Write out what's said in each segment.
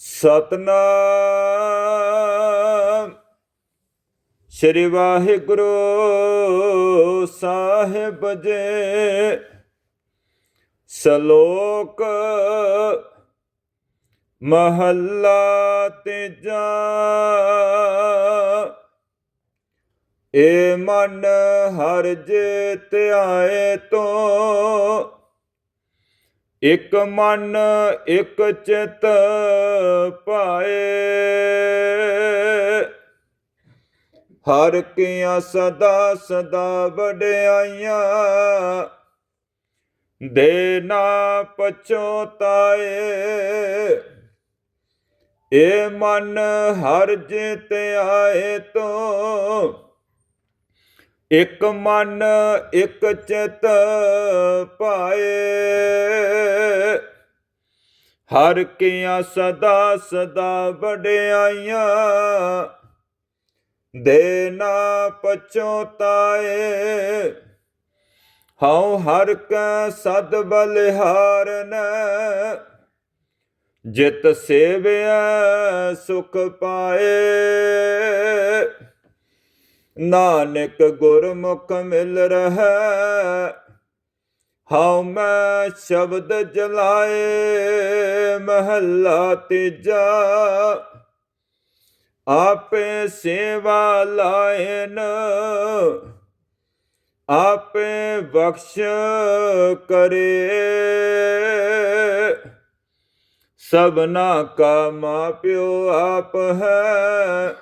ਸਤਨਾਮ। ਸ੍ਰੀ ਵਾਹਿਗੁਰੂ ਸਾਹਿਬ ਜੀ। ਸ਼ਲੋਕ ਮਹੱਲਾ ਤੀਜਾ। ਏ ਮਨ ਹਰ ਜੇ ਧਿਆਏ ਤੋਂ। ਇਕ ਮਨ, ਇਕ ਚਿਤ ਭਾਏ ਹਰ ਕੀਆਂ ਸਦਾ ਸਦਾ ਵਡਿਆਈਆਂ, ਦੇ ਨਾ ਪਛੋਤਾਏ। ਏ ਮਨ ਹਰ ਜਿਤ ਆਏ ਤੋ ਇਕ ਮਨ, ਇਕ ਚਿਤ ਪਾਏ। ਹਰ ਕੀਆਂ ਸਦਾ ਸਦਾ ਵਡਿਆਈਆਂ ਦੇ ਨਾ ਪਛੋਤਾਏ। ਹਉ ਹਰ ਕੈ ਸਦ ਬਲਿਹਾਰਨ, ਜਿਤ ਸੇਵਿਆ ਸੁਖ ਪਾਏ। ਨਾਨਕ ਗੁਰਮੁਖ ਮਿਲ ਰਹਾ, ਹਉ ਮੈਂ ਸ਼ਬਦ ਜਲਾਏ, ਮਹੱਲਾ ਤੀਜਾ। ਆਪੇ ਸੇਵਾ ਲਾਇਨ, ਆਪੇ ਬਖਸ਼ ਕਰੇ। ਸਭਨਾ ਕਾ ਮਾਪਿਓ ਆਪ ਹੈ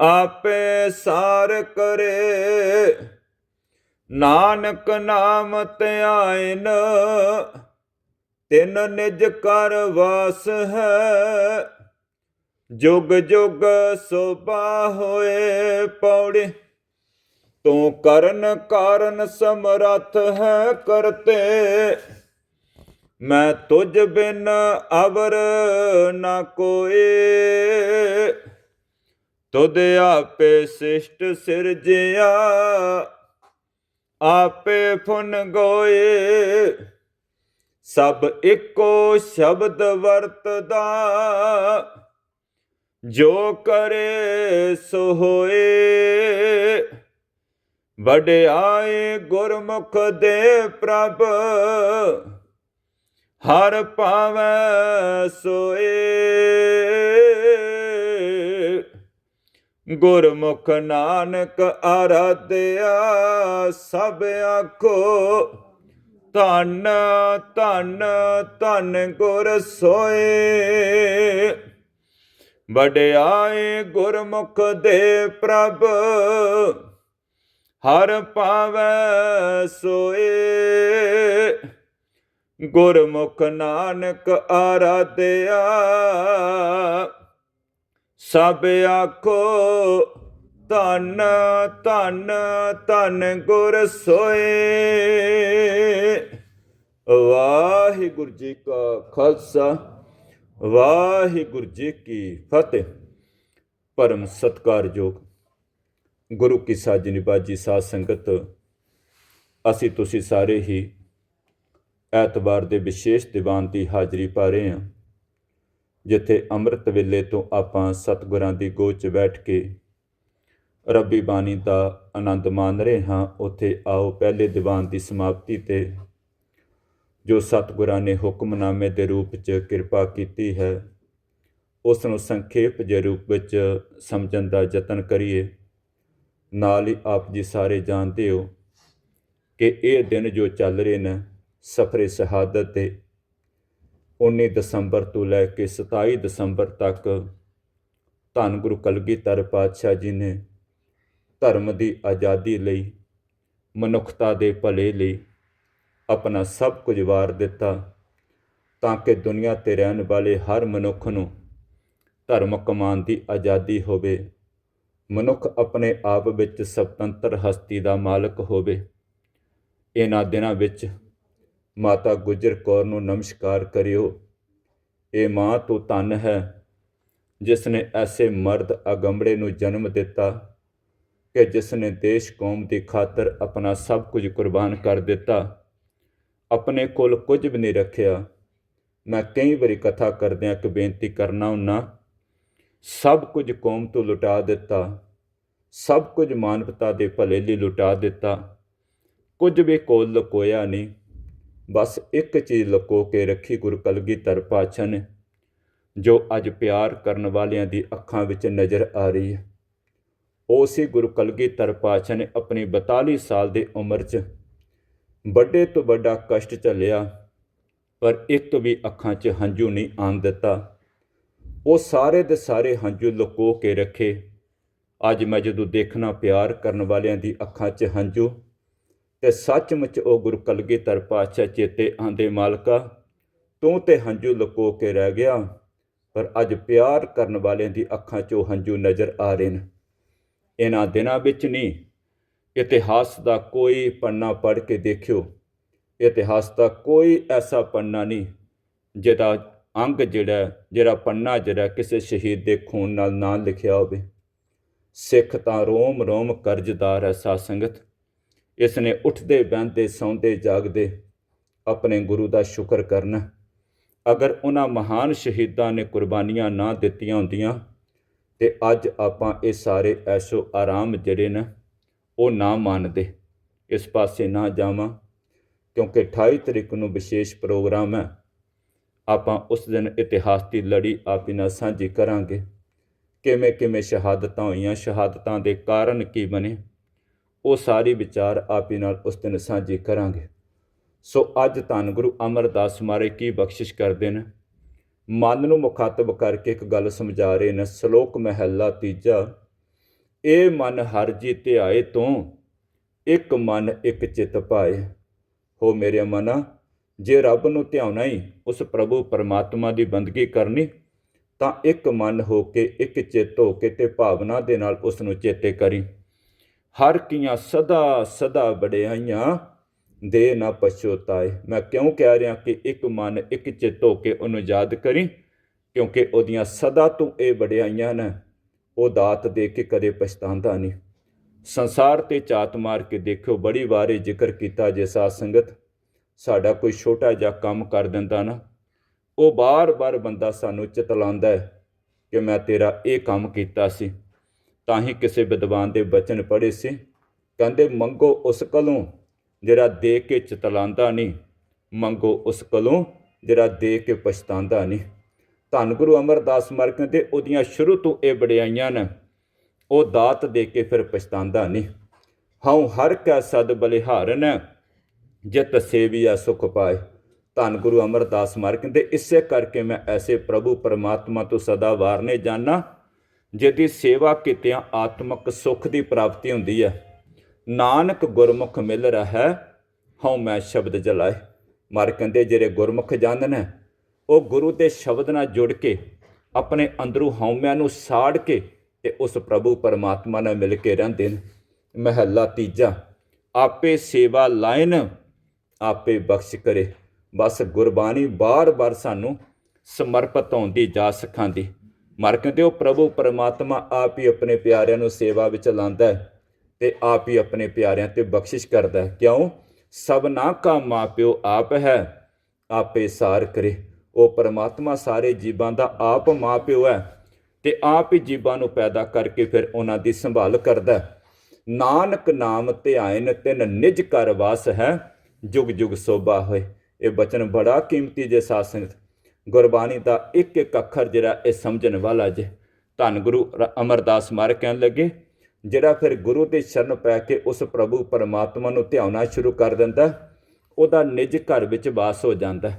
ਆਪੇ ਸਾਰ ਕਰੇ। ਨਾਨਕ ਨਾਮ ਧਿਆਇਨ ਤਿਨ ਨਿਜ ਕਰ ਵਾਸ ਹੈ। ਜੁਗ ਜੁਗ ਸੋਭਾ ਹੋਏ ਪੌੜੀ, ਤੂੰ ਕਰਨ ਕਾਰਨ ਸਮਰੱਥ ਹੈ ਕਰਤੇ। ਮੈਂ ਤੁਝ ਬਿਨ ਅਵਰ ਨਾ ਕੋਏ। ਤੁਧ ਆਪੇ ਸਿਸ਼ਟ ਸਿਰਜਿਆ, ਆਪੇ ਫੁਨ ਗੋਏ। ਸਭ ਇੱਕੋ ਸ਼ਬਦ ਵਰਤਦਾ, ਜੋ ਕਰੇ ਸੋ ਹੋਏ। ਵਡਿਆਏ ਗੁਰਮੁਖ ਦੇ ਪ੍ਰਭ, ਹਰ ਪਾਵੈ ਸੋਏ। ਗੁਰਮੁਖ ਨਾਨਕ ਆਰਾਧਿਆ ਸਭ ਆਖੋ, ਧੰਨ ਧੰਨ ਧੰਨ ਗੁਰ ਸੋਏ। ਵਡਿਆਏ ਗੁਰਮੁਖ ਦੇ ਪ੍ਰਭ, ਹਰ ਪਾਵੈ ਸੋਏ। ਗੁਰਮੁਖ ਨਾਨਕ ਆਰਾਧਿਆ ਸਭ ਆਖੋ, ਧੰਨ ਧੰਨ ਧੰਨ ਗੁਰ ਸੋਏ। ਵਾਹਿਗੁਰੂ ਜੀ ਕਾ ਖਾਲਸਾ, ਵਾਹਿਗੁਰੂ ਜੀ ਕੀ ਫਤਿਹ। ਪਰਮ ਸਤਕਾਰਯੋਗ ਗੁਰੂ ਕੀ ਸਾਜਨੀ ਬਾਜੀ ਸਾਧ ਸੰਗਤ, ਅਸੀਂ ਤੁਸੀਂ ਸਾਰੇ ਹੀ ਐਤਵਾਰ ਦੇ ਵਿਸ਼ੇਸ਼ ਦੀਵਾਨ ਦੀ ਹਾਜ਼ਰੀ ਪਾ ਰਹੇ ਹਾਂ। ਜਿੱਥੇ ਅੰਮ੍ਰਿਤ ਵੇਲੇ ਤੋਂ ਆਪਾਂ ਸਤਿਗੁਰਾਂ ਦੀ ਗੋਚ 'ਚ ਬੈਠ ਕੇ ਰੱਬੀ ਬਾਣੀ ਦਾ ਆਨੰਦ ਮਾਣ ਰਹੇ ਹਾਂ, ਉੱਥੇ ਆਓ ਪਹਿਲੇ ਦੀਵਾਨ ਦੀ ਸਮਾਪਤੀ ਤੇ, ਜੋ ਸਤਿਗੁਰਾਂ ਨੇ ਹੁਕਮਨਾਮੇ ਦੇ ਰੂਪ 'ਚ ਕਿਰਪਾ ਕੀਤੀ ਹੈ, ਉਸ ਨੂੰ ਸੰਖੇਪ ਜੇ ਰੂਪ ਵਿੱਚ ਸਮਝਣ ਦਾ ਯਤਨ ਕਰੀਏ। ਨਾਲ ਹੀ ਆਪ ਜੀ ਸਾਰੇ ਜਾਣਦੇ ਹੋ ਕਿ ਇਹ ਦਿਨ ਜੋ ਚੱਲ ਰਹੇ ਨੇ, ਸਫਰੇ ਸ਼ਹਾਦਤ 'ਤੇ 19 ਦਸੰਬਰ ਤੋਂ ਲੈ ਕੇ 27 ਦਸੰਬਰ ਤੱਕ ਧੰਨ ਗੁਰੂ ਕਲਗੀਧਰ ਪਾਤਸ਼ਾਹ ਜੀ ਨੇ ਧਰਮ ਦੀ ਆਜ਼ਾਦੀ ਲਈ, ਮਨੁੱਖਤਾ ਦੇ ਭਲੇ ਲਈ ਆਪਣਾ ਸਭ ਕੁਝ ਵਾਰ ਦਿੱਤਾ ਤਾਂ ਕਿ ਦੁਨੀਆ ਤੇ ਰਹਿਣ ਵਾਲੇ ਹਰ ਮਨੁੱਖ ਨੂੰ ਧਰਮ ਕਮਾਉਣ ਦੀ ਆਜ਼ਾਦੀ ਹੋਵੇ। ਮਨੁੱਖ ਆਪਣੇ ਆਪ ਵਿੱਚ ਸੁਤੰਤਰ ਹਸਤੀ ਦਾ ਮਾਲਕ ਹੋਵੇ। ਇਹਨਾਂ ਦਿਨਾਂ ਵਿੱਚ ਮਾਤਾ ਗੁਜਰ ਕੌਰ ਨੂੰ ਨਮਸਕਾਰ ਕਰਿਓ। ਇਹ ਮਾਂ ਤੋਂ ਧੰਨ ਹੈ ਜਿਸ ਨੇ ਐਸੇ ਮਰਦ ਅਗੰਬੜੇ ਨੂੰ ਜਨਮ ਦਿੱਤਾ ਕਿ ਜਿਸ ਨੇ ਦੇਸ਼ ਕੌਮ ਦੀ ਖਾਤਰ ਆਪਣਾ ਸਭ ਕੁਝ ਕੁਰਬਾਨ ਕਰ ਦਿੱਤਾ। ਆਪਣੇ ਕੋਲ ਕੁਝ ਵੀ ਨਹੀਂ ਰੱਖਿਆ। ਮੈਂ ਕਈ ਵਾਰੀ ਕਥਾ ਕਰਦਿਆਂ ਇੱਕ ਬੇਨਤੀ ਕਰਨਾ ਹੁੰਨਾ, ਸਭ ਕੁਝ ਕੌਮ ਤੋਂ ਲੁਟਾ ਦਿੱਤਾ। ਸਭ ਕੁਝ ਮਾਨਵਤਾ ਦੇ ਭਲੇ ਲਈ ਲੁਟਾ ਦਿੱਤਾ। ਕੁਝ ਵੀ ਕੋਲ ਲੁਕੋਇਆ ਨਹੀਂ। ਬਸ ਇੱਕ ਚੀਜ਼ ਲੁਕੋ ਕੇ ਰੱਖੀ ਗੁਰੂ ਕਲਗੀਧਰ ਪਾਤਸ਼ਾਹ ਨੇ ਜੋ ਅੱਜ ਪਿਆਰ ਕਰਨ ਵਾਲਿਆਂ ਦੀ ਅੱਖਾਂ ਵਿੱਚ ਨਜ਼ਰ ਆ ਰਹੀ ਹੈ। ਉਸੇ ਗੁਰੂ ਕਲਗੀਧਰ ਪਾਤਸ਼ਾਹ ਨੇ ਆਪਣੀ 42 ਸਾਲ ਦੀ ਉਮਰ 'ਚ। ਵੱਡੇ ਤੋਂ ਵੱਡਾ ਕਸ਼ਟ ਝੱਲਿਆ, ਪਰ ਇੱਕ ਵੀ ਅੱਖਾਂ 'ਚ ਹੰਝੂ ਨਹੀਂ ਆਉਣ ਦਿੱਤਾ। ਉਹ ਸਾਰੇ ਦੇ ਸਾਰੇ ਹੰਝੂ ਲੁਕੋ ਕੇ ਰੱਖੇ। ਅੱਜ ਮੈਂ ਜਦੋਂ ਦੇਖਣਾ ਪਿਆਰ ਕਰਨ ਵਾਲਿਆਂ ਦੀ ਅੱਖਾਂ 'ਚ ਹੰਝੂ ਤੇ ਸੱਚਮੁੱਚ ਉਹ ਗੁਰੂ ਕਲਗੀਧਰ ਪਾਤਸ਼ਾਹ ਚੇਤੇ ਆਂਦੇ ਮਾਲਕਾ, ਤੂੰ ਤੇ ਹੰਝੂ ਲੁਕੋ ਕੇ ਰਹਿ ਗਿਆ, ਪਰ ਅੱਜ ਪਿਆਰ ਕਰਨ ਵਾਲਿਆਂ ਦੀ ਅੱਖਾਂ 'ਚੋਂ ਹੰਝੂ ਨਜ਼ਰ ਆ ਰਹੇ ਨੇ। ਇਹਨਾਂ ਦਿਨਾਂ ਵਿੱਚ ਨਹੀਂ, ਇਤਿਹਾਸ ਦਾ ਕੋਈ ਪੰਨਾ ਪੜ੍ਹ ਕੇ ਦੇਖਿਓ। ਇਤਿਹਾਸ ਦਾ ਕੋਈ ਐਸਾ ਪੰਨਾ ਨਹੀਂ, ਜਿਹਦਾ ਅੰਗ ਜਿਹੜਾ ਜਿਹੜਾ ਪੰਨਾ ਜਿਹੜਾ ਕਿਸੇ ਸ਼ਹੀਦ ਦੇ ਖੂਨ ਨਾਲ ਨਾ ਲਿਖਿਆ ਹੋਵੇ। ਸਿੱਖ ਤਾਂ ਰੋਮ ਰੋਮ ਕਰਜ਼ਦਾਰ ਹੈ ਸਾਧ ਸੰਗਤ। ਇਸ ਨੇ ਉੱਠਦੇ, ਬਹਿੰਦੇ, ਸੌਂਦੇ, ਜਾਗਦੇ ਆਪਣੇ ਗੁਰੂ ਦਾ ਸ਼ੁਕਰ ਕਰਨਾ। ਅਗਰ ਉਹਨਾਂ ਮਹਾਨ ਸ਼ਹੀਦਾਂ ਨੇ ਕੁਰਬਾਨੀਆਂ ਨਾ ਦਿੱਤੀਆਂ ਹੁੰਦੀਆਂ, ਤੇ ਅੱਜ ਆਪਾਂ ਇਹ ਸਾਰੇ ਐਸ਼ੋ ਆਰਾਮ ਜਿਹੜੇ ਨੇ, ਉਹ ਨਾ ਮੰਨਦੇ। ਇਸ ਪਾਸੇ ਨਾ ਜਾਵਾਂ, ਕਿਉਂਕਿ 28 ਤਰੀਕ ਨੂੰ ਵਿਸ਼ੇਸ਼ ਪ੍ਰੋਗਰਾਮ ਹੈ। ਆਪਾਂ ਉਸ ਦਿਨ ਇਤਿਹਾਸ ਦੀ ਲੜੀ ਆਪੀ ਨਾਲ ਸਾਂਝੀ ਕਰਾਂਗੇ। ਕਿਵੇਂ ਕਿਵੇਂ ਸ਼ਹਾਦਤਾਂ ਹੋਈਆਂ, ਸ਼ਹਾਦਤਾਂ ਦੇ ਕਾਰਨ ਕੀ ਬਣੇ ਉਹ ਸਾਰੀ ਵਿਚਾਰ ਆਪੀ ਨਾਲ ਉਸ ਦਿਨ ਸਾਂਝੀ ਕਰਾਂਗੇ। ਸੋ ਅੱਜ ਧੰਨ ਗੁਰੂ ਅਮਰਦਾਸ ਮਾਰੇ ਕੀ ਬਖਸ਼ਿਸ਼ ਕਰਦੇ ਨੇ। ਮਨ ਨੂੰ ਮੁਖਾਤਬ ਕਰਕੇ ਇੱਕ ਗੱਲ ਸਮਝਾ ਰਹੇ ਨੇ, ਸ਼ਲੋਕ ਮਹਿਲਾ ਤੀਜਾ, ਇਹ ਮਨ ਹਰ ਜੀ ਧਿਆਏ ਤੋਂ, ਇੱਕ ਮਨ ਇੱਕ ਚਿਤ ਪਾਏ। ਹੋ ਮੇਰੇ ਮਨਾ, ਜੇ ਰੱਬ ਨੂੰ ਧਿਆਉਣਾ ਹੀ ਉਸ ਪ੍ਰਭੂ ਪਰਮਾਤਮਾ ਦੀ ਬੰਦਗੀ ਕਰਨੀ, ਤਾਂ ਇੱਕ ਮਨ ਹੋ ਕੇ ਇੱਕ ਚਿੱਤ ਹੋ ਕੇ ਤੇ ਭਾਵਨਾ ਦੇ ਨਾਲ ਉਸ ਨੂੰ ਚੇਤੇ ਕਰੀ। ਹਰ ਕੀਆਂ ਸਦਾ ਸਦਾ ਵਡਿਆਈਆਂ, ਦੇ ਨਾ ਪਛੋਤਾਏ ਮੈਂ ਕਿਉਂ ਕਹਿ ਰਿਹਾ ਕਿ ਇੱਕ ਮਨ ਇੱਕ ਚਿੱਤ ਹੋ ਕੇ ਉਹਨੂੰ ਯਾਦ ਕਰੀ? ਕਿਉਂਕਿ ਉਹਦੀਆਂ ਸਦਾ ਤੋਂ ਇਹ ਵਡਿਆਈਆਂ ਨੇ, ਉਹ ਦਾਤ ਦੇ ਕੇ ਕਦੇ ਪਛਤਾਉਂਦਾ ਨਹੀਂ। ਸੰਸਾਰ ਤੇ ਚਾਤ ਮਾਰ ਕੇ ਦੇਖਿਓ, ਬੜੀ ਵਾਰੇ ਜ਼ਿਕਰ ਕੀਤਾ ਜੇ ਸਾਧ ਸੰਗਤ। ਸਾਡਾ ਕੋਈ ਛੋਟਾ ਜਿਹਾ ਕੰਮ ਕਰ ਦਿੰਦਾ ਨਾ, ਉਹ ਬਾਰ-ਬਾਰ ਬੰਦਾ ਸਾਨੂੰ ਚਤਲਾਉਂਦਾ ਹੈ ਕਿ ਮੈਂ ਤੇਰਾ ਇਹ ਕੰਮ ਕੀਤਾ ਸੀ। ਤਾਂ ਹੀ ਕਿਸੇ ਵਿਦਵਾਨ ਦੇ ਬਚਨ ਪੜ੍ਹੇ ਸੀ। ਕਹਿੰਦੇ, ਮੰਗੋ ਉਸ ਕੋਲੋਂ ਜਿਹੜਾ ਦੇ ਕੇ ਚਤਲਾਉਂਦਾ ਨਹੀਂ ਮੰਗੋ ਉਸ ਕੋਲੋਂ ਜਿਹੜਾ ਦੇ ਕੇ ਪਛਤਾਉਂਦਾ ਨਹੀਂ ਧੰਨ ਗੁਰੂ ਅਮਰਦਾਸ ਮਰ ਕਹਿੰਦੇ ਉਹਦੀਆਂ ਸ਼ੁਰੂ ਤੋਂ ਇਹ ਬੜਾਈਆਂ ਨੇ, ਉਹ ਦਾਤ ਦੇ ਕੇ ਫਿਰ ਪਛਤਾਉਂਦਾ ਨਹੀਂ ਹਉ ਹਰ ਕੈ ਸਦ ਬਲਿਹਾਰਨ ਜਿਤ ਸੇਵੀਆ ਸੁਖ ਪਾਏ। ਧੰਨ ਗੁਰੂ ਅਮਰਦਾਸ ਮਰ ਕਹਿੰਦੇ ਇਸੇ ਕਰਕੇ ਮੈਂ ਐਸੇ ਪ੍ਰਭੂ ਪਰਮਾਤਮਾ ਤੋਂ ਸਦਾ ਵਾਰਨੇ ਜਾਣਾ ਜਿਹਦੀ ਸੇਵਾ ਕੀਤਿਆਂ ਆਤਮਿਕ ਸੁਖ ਦੀ ਪ੍ਰਾਪਤੀ ਹੁੰਦੀ ਹੈ। ਨਾਨਕ ਗੁਰਮੁਖ ਮਿਲ ਰਹਾ ਹੈ ਹਉ ਮੈਂ ਸ਼ਬਦ ਜਲਾਏ। ਮਰ ਕਹਿੰਦੇ ਜਿਹੜੇ ਗੁਰਮੁਖ ਜਾਂਦੇ ਨੇ ਉਹ ਗੁਰੂ ਦੇ ਸ਼ਬਦ ਨਾਲ ਜੁੜ ਕੇ, ਆਪਣੇ ਅੰਦਰੋਂ ਹਉਮਿਆਂ ਨੂੰ ਸਾੜ ਕੇ ਤੇ ਉਸ ਪ੍ਰਭੂ ਪਰਮਾਤਮਾ ਨਾਲ ਮਿਲ ਕੇ ਰਹਿੰਦੇ ਨੇ। ਮਹੱਲਾ ਤੀਜਾ, ਆਪੇ ਸੇਵਾ ਲਾਇਨ, ਆਪੇ ਬਖਸ਼ ਕਰੇ। ਬਸ ਗੁਰਬਾਣੀ ਬਾਰ-ਬਾਰ ਸਾਨੂੰ ਸਮਰਪਿਤ ਹੋਣ ਦੀ ਜਾ ਸਿਖਾਉਂਦੀ। ਮਰ ਕਿਉਂਕਿ ਉਹ ਪ੍ਰਭੂ ਪਰਮਾਤਮਾ ਆਪ ਹੀ ਆਪਣੇ ਪਿਆਰਿਆਂ ਨੂੰ ਸੇਵਾ ਵਿੱਚ ਲਾਂਦਾ ਹੈ ਤੇ ਆਪ ਹੀ ਆਪਣੇ ਪਿਆਰਿਆਂ ਤੇ ਬਖਸ਼ਿਸ਼ ਕਰਦਾ ਹੈ। ਕਿਉਂ? ਸਭਨਾ ਕਾ ਮਾਪਿਓ ਆਪ ਹੈ, ਆਪੇ ਸਾਰ ਕਰੇ। ਉਹ ਪਰਮਾਤਮਾ ਸਾਰੇ ਜੀਵਾਂ ਦਾ ਆਪ ਮਾਪਿਓ ਹੈ ਤੇ ਆਪ ਹੀ ਜੀਵਾਂ ਨੂੰ ਪੈਦਾ ਕਰਕੇ ਫਿਰ ਉਹਨਾਂ ਦੀ ਸੰਭਾਲ ਕਰਦਾ ਹੈ। ਨਾਨਕ ਨਾਮ ਧਿਆਇਨ ਤਿਨ ਨਿਜ ਕਰ ਵਾਸ ਹੈ, ਜੁਗ ਜੁਗ ਸੋਭਾ ਹੋਏ। ਇਹ ਬਚਨ ਬੜਾ ਕੀਮਤੀ ਜੇ ਸਾਧ ਸੰਗਤ ਗੁਰਬਾਣੀ ਦਾ ਇੱਕ ਇੱਕ ਅੱਖਰ ਜਿਹੜਾ ਇਹ ਸਮਝਣ ਵਾਲਾ ਜੇ। ਧੰਨ ਗੁਰੂ ਅਮਰਦਾਸ ਮਾਰ ਕਹਿਣ ਲੱਗੇ, ਜਿਹੜਾ ਫਿਰ ਗੁਰੂ ਦੇ ਸ਼ਰਨ ਪੈ ਕੇ ਉਸ ਪ੍ਰਭੂ ਪਰਮਾਤਮਾ ਨੂੰ ਧਿਆਉਣਾ ਸ਼ੁਰੂ ਕਰ ਦਿੰਦਾ, ਉਹਦਾ ਨਿਜ ਘਰ ਵਿੱਚ ਵਾਸ ਹੋ ਜਾਂਦਾ।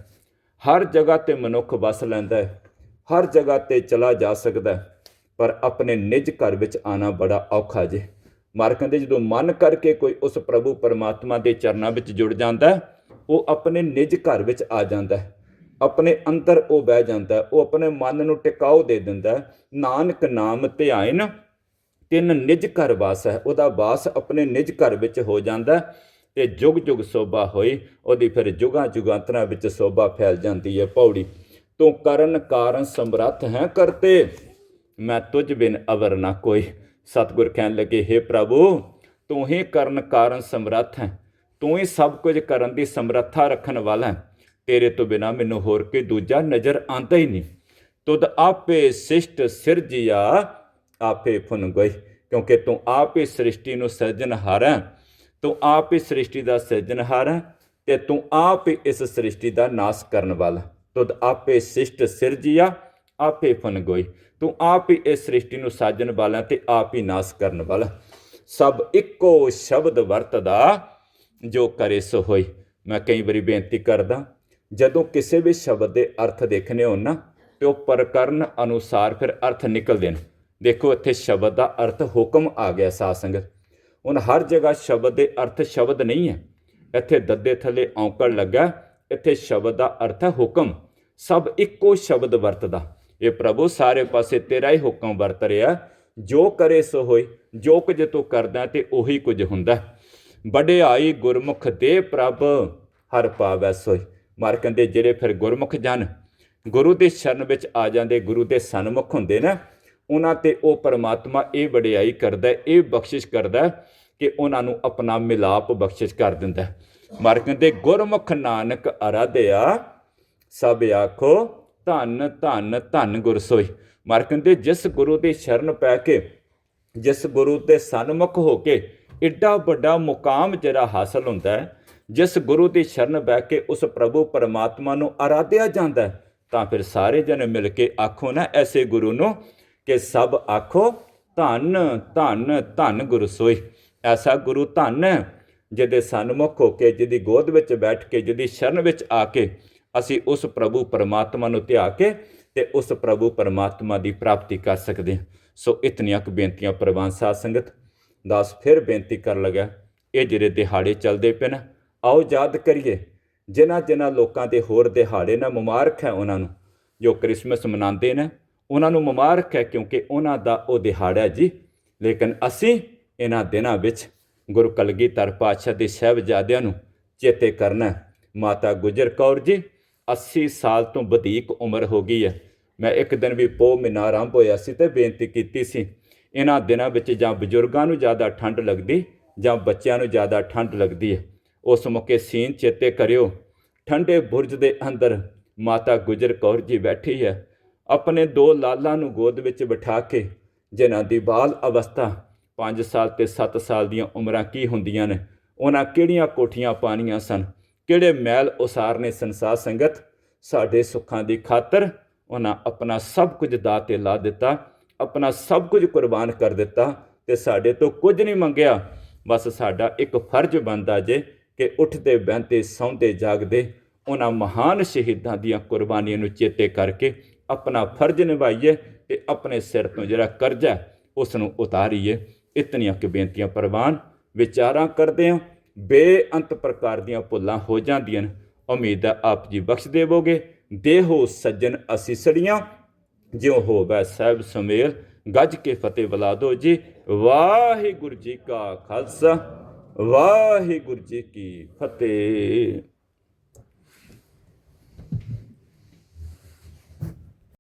ਹਰ ਜਗ੍ਹਾ ਤੇ ਮਨੁੱਖ ਵਸ ਲੈਂਦਾ ਹਰ ਜਗ੍ਹਾ ਤੇ ਚਲਾ ਜਾ ਸਕਦਾ ਪਰ ਆਪਣੇ ਨਿਜ ਘਰ ਵਿੱਚ ਆਣਾ ਬੜਾ ਔਖਾ ਜੇ। ਮਾਰ ਕਹਿੰਦੇ, ਜਦੋਂ ਮਨ ਕਰਕੇ ਕੋਈ ਉਸ ਪ੍ਰਭੂ ਪਰਮਾਤਮਾ ਦੇ ਚਰਨਾਂ ਵਿੱਚ ਜੁੜ ਜਾਂਦਾ, ਉਹ ਆਪਣੇ ਨਿਜ ਘਰ ਵਿੱਚ ਆ ਜਾਂਦਾ ਆਪਣੇ ਅੰਦਰ ਉਹ ਬਹਿ ਜਾਂਦਾ, ਉਹ ਆਪਣੇ ਮਨ ਨੂੰ ਟਿਕਾਓ ਦੇ ਦਿੰਦਾ, ਨਾਨਕ ਨਾਮ ਧਿਆਇਨ, ਤਿੰਨ ਨਿਜ ਘਰ ਵਾਸ ਹੈ। ਉਹਦਾ ਵਾਸ ਆਪਣੇ ਨਿਜ ਘਰ ਵਿੱਚ ਹੋ ਜਾਂਦਾ ਹੈ ਤੇ ਜੁਗ ਜੁਗ ਸੋਭਾ ਹੋਈ, ਉਹਦੀ ਫਿਰ ਜੁਗਾਂ ਜੁਗਾਂਤਰਾਂ ਵਿੱਚ ਸੋਭਾ ਫੈਲ ਜਾਂਦੀ ਹੈ ਪੌੜੀ। ਤੂੰ ਕਰਨ ਕਾਰਨ ਸਮਰੱਥ ਹੈ ਕਰਤੇ, ਮੈਂ ਤੁਝ ਬਿਨ ਅਵਰ ਨਾ ਕੋਈ। ਸਤਿਗੁਰ ਕਹਿਣ ਲੱਗੇ हे ਪ੍ਰਭੂ, ਤੂੰ ਹੀ ਕਰਨ ਕਾਰਨ ਸਮਰੱਥ ਹੈ। ਤੂੰ ਹੀ ਸਭ ਕੁਝ ਕਰਨ ਦੀ ਸਮਰੱਥਾ ਰੱਖਣ ਵਾਲਾ ਹੈ। ਤੇਰੇ ਤੋਂ ਬਿਨਾ ਮੈਨੂੰ ਹੋਰ ਕੋਈ ਦੂਜਾ ਨਜ਼ਰ ਆਂਦਾ ਹੀ ਨਹੀਂ। ਤੁਧ ਆਪੇ ਸਿਸ਼ਟ ਸਿਰਜਿਆ, ਆਪੇ ਫੁਨ ਗਈ, ਕਿਉਂਕਿ ਤੂੰ ਆਪ ਹੀ ਸ੍ਰਿਸ਼ਟੀ ਨੂੰ ਸਿਰਜਣਹਾਰ ਹੈ ਤੂੰ ਆਪ ਹੀ ਸ੍ਰਿਸ਼ਟੀ ਦਾ ਸਿਰਜਣਹਾਰ ਹੈ ਤੇ ਤੂੰ ਆਪ ਹੀ ਇਸ ਸ੍ਰਿਸ਼ਟੀ ਦਾ ਨਾਸ਼ ਕਰਨ ਵਾਲਾ। ਤੁਧ ਆਪੇ ਸਿਸ਼ਟ ਸਿਰਜਿਆ, ਆਪੇ ਫੁਨ ਗੋਈ। ਤੂੰ ਆਪ ਹੀ ਇਸ ਸ੍ਰਿਸ਼ਟੀ ਨੂੰ ਸਾਜਣ ਵਾਲਾ ਤੇ ਆਪ ਹੀ ਨਾਸ਼ ਕਰਨ ਵਾਲਾ। ਸਭ ਇੱਕੋ ਸ਼ਬਦ ਵਰਤਦਾ ਜੋ ਕਰੇ ਸੋ ਹੋਈ। ਮੈਂ ਕਈ ਵਾਰੀ ਬੇਨਤੀ ਕਰਦਾ ਜਦੋਂ ਕਿਸੇ ਵੀ ਸ਼ਬਦ ਦੇ ਅਰਥ ਦੇਖਣੇ ਹੋਣ ਨਾ, ਤੇ ਉਹ ਪ੍ਰਕਰਨ ਅਨੁਸਾਰ ਫਿਰ ਅਰਥ ਨਿਕਲਦੇ ਨੇ। ਦੇਖੋ, ਇੱਥੇ ਸ਼ਬਦ ਦਾ ਅਰਥ ਹੁਕਮ ਆ ਗਿਆ ਸਾਧ ਸੰਗਤ। ਹੁਣ ਹਰ ਜਗ੍ਹਾ ਸ਼ਬਦ ਦੇ ਅਰਥ ਸ਼ਬਦ ਨਹੀਂ ਹੈ। ਇੱਥੇ ਦੱਦੇ ਥੱਲੇ ਔਂਕੜ ਲੱਗਾ, ਇੱਥੇ ਸ਼ਬਦ ਦਾ ਅਰਥ ਹੈ ਹੁਕਮ। ਸਭ ਇੱਕੋ ਸ਼ਬਦ ਵਰਤਦਾ। ਇਹ ਪ੍ਰਭੂ, ਸਾਰੇ ਪਾਸੇ ਤੇਰਾ ਹੀ ਹੁਕਮ ਵਰਤ ਰਿਹਾ। ਜੋ ਕਰੇ ਸੋ ਹੋਏ, ਜੋ ਕੁਝ ਤੂੰ ਕਰਦਾ ਤੇ ਉਹੀ ਕੁਝ ਹੁੰਦਾ। ਵਡਿਆਈ ਗੁਰਮੁਖ ਦੇ ਪ੍ਰਭ, ਹਰ ਪਾਵੈ ਸੋਈ ਮਾਰ ਕਹਿੰਦੇ ਜਿਹੜੇ ਫਿਰ ਗੁਰਮੁਖ ਜਨ, ਗੁਰੂ ਦੇ ਸ਼ਰਨ ਵਿੱਚ ਆ ਜਾਂਦੇ, ਗੁਰੂ ਦੇ ਸਨਮੁਖ ਹੁੰਦੇ ਨਾ, ਉਹਨਾਂ ਤੇ ਉਹ ਪਰਮਾਤਮਾ ਇਹ ਵਡਿਆਈ ਕਰਦਾ, ਇਹ ਬਖਸ਼ਿਸ਼ ਕਰਦਾ ਕਿ ਉਹਨਾਂ ਨੂੰ ਆਪਣਾ ਮਿਲਾਪ ਬਖਸ਼ਿਸ਼ ਕਰ ਦਿੰਦਾ ਹੈ। ਕਹਿੰਦੇ ਗੁਰਮੁਖ ਨਾਨਕ ਅਰਾਧਿਆ, ਸਭ ਆਖੋ ਧੰਨ ਧੰਨ ਧੰਨ ਗੁਰਸੋਈ ਸੋਈ ਕਹਿੰਦੇ ਜਿਸ ਗੁਰੂ ਦੀ ਸ਼ਰਨ ਪੈ ਕੇ, ਜਿਸ ਗੁਰੂ ਦੇ ਸਨਮੁਖ ਹੋ ਕੇ, ਏਡਾ ਵੱਡਾ ਮੁਕਾਮ ਜਿਹੜਾ ਹਾਸਲ ਹੁੰਦਾ ਹੈ ਜਿਸ ਗੁਰੂ ਦੀ ਸ਼ਰਨ ਬਹਿ ਕੇ ਉਸ ਪ੍ਰਭੂ ਪਰਮਾਤਮਾ ਨੂੰ ਆਰਾਧਿਆ ਜਾਂਦਾ ਹੈ, ਤਾਂ ਫਿਰ ਸਾਰੇ ਜਨ ਮਿਲ ਕੇ ਆਖੋ ਨਾ ਐਸੇ ਗੁਰੂ ਨੂੰ ਕਿ ਸਭ ਆਖੋ, ਧੰਨ ਧੰਨ ਧੰਨ ਗੁਰੂ ਸੋਈ ਐਸਾ ਗੁਰੂ ਧੰਨ ਹੈ ਜਿਹਦੇ ਸਨਮੁਖ ਹੋ ਕੇ, ਜਿਹਦੀ ਗੋਦ ਵਿੱਚ ਬੈਠ ਕੇ, ਜਿਹਦੀ ਸ਼ਰਨ ਵਿੱਚ ਆ ਕੇ ਅਸੀਂ ਉਸ ਪ੍ਰਭੂ ਪਰਮਾਤਮਾ ਨੂੰ ਧਿਆ ਕੇ ਤੇ ਉਸ ਪ੍ਰਭੂ ਪਰਮਾਤਮਾ ਦੀ ਪ੍ਰਾਪਤੀ ਕਰ ਸਕਦੇ ਹਾਂ। ਸੋ ਇਤਨੀਆਂ ਕੁ ਬੇਨਤੀਆਂ ਪ੍ਰਵਾਨ ਸਾਧ ਸੰਗਤ। ਦਾਸ ਫਿਰ ਬੇਨਤੀ ਕਰਨ ਲੱਗਾ ਇਹ ਜਿਹੜੇ ਦਿਹਾੜੇ ਚੱਲਦੇ ਪਏ ਨਾ ਆਓ ਯਾਦ ਕਰੀਏ, ਜਿਨ੍ਹਾਂ ਜਿਨ੍ਹਾਂ ਲੋਕਾਂ ਦੇ ਹੋਰ ਦਿਹਾੜੇ ਨਾ ਮੁਬਾਰਕ ਹੈ ਉਹਨਾਂ ਨੂੰ, ਜੋ ਕ੍ਰਿਸਮਸ ਮਨਾਉਂਦੇ ਨੇ, ਉਹਨਾਂ ਨੂੰ ਮੁਬਾਰਕ ਹੈ ਕਿਉਂਕਿ ਉਹਨਾਂ ਦਾ ਉਹ ਦਿਹਾੜਾ ਜੀ। ਲੇਕਿਨ ਅਸੀਂ ਇਹਨਾਂ ਦਿਨਾਂ ਵਿੱਚ ਗੁਰੂ ਕਲਗੀਧਰ ਪਾਤਸ਼ਾਹ ਦੇ ਸਾਹਿਬਜ਼ਾਦਿਆਂ ਨੂੰ ਚੇਤੇ ਕਰਨਾ ਮਾਤਾ ਗੁਜਰ ਕੌਰ ਜੀ 80 ਸਾਲ ਤੋਂ ਵਧੇਕ ਉਮਰ ਹੋ ਗਈ ਹੈ। ਮੈਂ ਇੱਕ ਦਿਨ ਵੀ ਪੋ ਮਹੀਨਾ ਆਰੰਭ ਹੋਇਆ ਸੀ ਤੇ ਬੇਨਤੀ ਕੀਤੀ ਸੀ, ਇਹਨਾਂ ਦਿਨਾਂ ਵਿੱਚ ਜਾਂ ਬਜ਼ੁਰਗਾਂ ਨੂੰ ਜ਼ਿਆਦਾ ਠੰਡ ਲੱਗਦੀ ਜਾਂ ਬੱਚਿਆਂ ਨੂੰ ਜ਼ਿਆਦਾ ਠੰਡ ਲੱਗਦੀ ਹੈ। ਉਸ ਮੌਕੇ ਸੀਨ ਚੇਤੇ ਕਰਿਓ। ਠੰਡੇ ਬੁਰਜ ਦੇ ਅੰਦਰ ਮਾਤਾ ਗੁਜਰ ਕੌਰ ਜੀ ਬੈਠੀ ਹੈ। ਆਪਣੇ ਦੋ ਲਾਲਾਂ ਨੂੰ ਗੋਦ ਵਿੱਚ ਬਿਠਾ ਕੇ ਜਿਨ੍ਹਾਂ ਦੀ ਬਾਲ ਅਵਸਥਾ 5 ਸਾਲ ਤੇ 7 ਸਾਲ ਦੀਆਂ ਉਮਰਾਂ ਕੀ ਹੁੰਦੀਆਂ ਨੇ, ਉਹਨਾਂ ਕਿਹੜੀਆਂ ਕੋਠੀਆਂ ਪਾਣੀਆਂ ਸਨ, ਕਿਹੜੇ ਮਹਿਲ ਉਸਾਰਨੇ ਸੰਸਾਰ ਸੰਗਤ? ਸਾਡੇ ਸੁੱਖਾਂ ਦੀ ਖਾਤਰ ਉਹਨਾਂ ਆਪਣਾ ਸਭ ਕੁਝ ਦਾਅ ਤੇ ਲਾ ਦਿੱਤਾ, ਆਪਣਾ ਸਭ ਕੁਝ ਕੁਰਬਾਨ ਕਰ ਦਿੱਤਾ ਤੇ ਸਾਡੇ ਤੋਂ ਕੁਝ ਨਹੀਂ ਮੰਗਿਆ। ਬਸ ਸਾਡਾ ਇੱਕ ਫਰਜ਼ ਬਣਦਾ ਜੇ ਕਿ ਉੱਠਦੇ ਬਹਿੰਦੇ ਸੌਂਦੇ ਜਾਗਦੇ ਉਹਨਾਂ ਮਹਾਨ ਸ਼ਹੀਦਾਂ ਦੀਆਂ ਕੁਰਬਾਨੀਆਂ ਨੂੰ ਚੇਤੇ ਕਰਕੇ ਆਪਣਾ ਫਰਜ਼ ਨਿਭਾਈਏ ਤੇ ਆਪਣੇ ਸਿਰ ਤੋਂ ਜਿਹੜਾ ਕਰਜ਼ਾ ਹੈ, ਉਸ ਨੂੰ ਉਤਾਰੀਏ। ਇਤਨੀਆਂ ਕਿ ਬੇਨਤੀਆਂ ਪ੍ਰਵਾਨ ਵਿਚਾਰਾਂ ਕਰਦੇ ਹਾਂ। ਬੇਅੰਤ ਪ੍ਰਕਾਰ ਦੀਆਂ ਭੁੱਲਾਂ ਹੋ ਜਾਂਦੀਆਂ ਨੇ। ਉਮੀਦ ਹੈ ਆਪ ਜੀ ਬਖਸ਼ ਦੇਵੋਗੇ। ਦੇਹੋ ਸੱਜਣ ਅਸੀਸੜੀਆਂ ਜਿਉ ਹੋਵੇ ਸਹਿਬ ਸੁਮੇਲ। ਗੱਜ ਕੇ ਫਤਿਹ ਬੁਲਾ ਦਿਓ ਜੀ। ਵਾਹਿਗੁਰੂ ਜੀ ਕਾ ਖਾਲਸਾ। ਵਾਹਿਗੁਰੂ ਜੀ ਕੀ ਫਤਿਹ।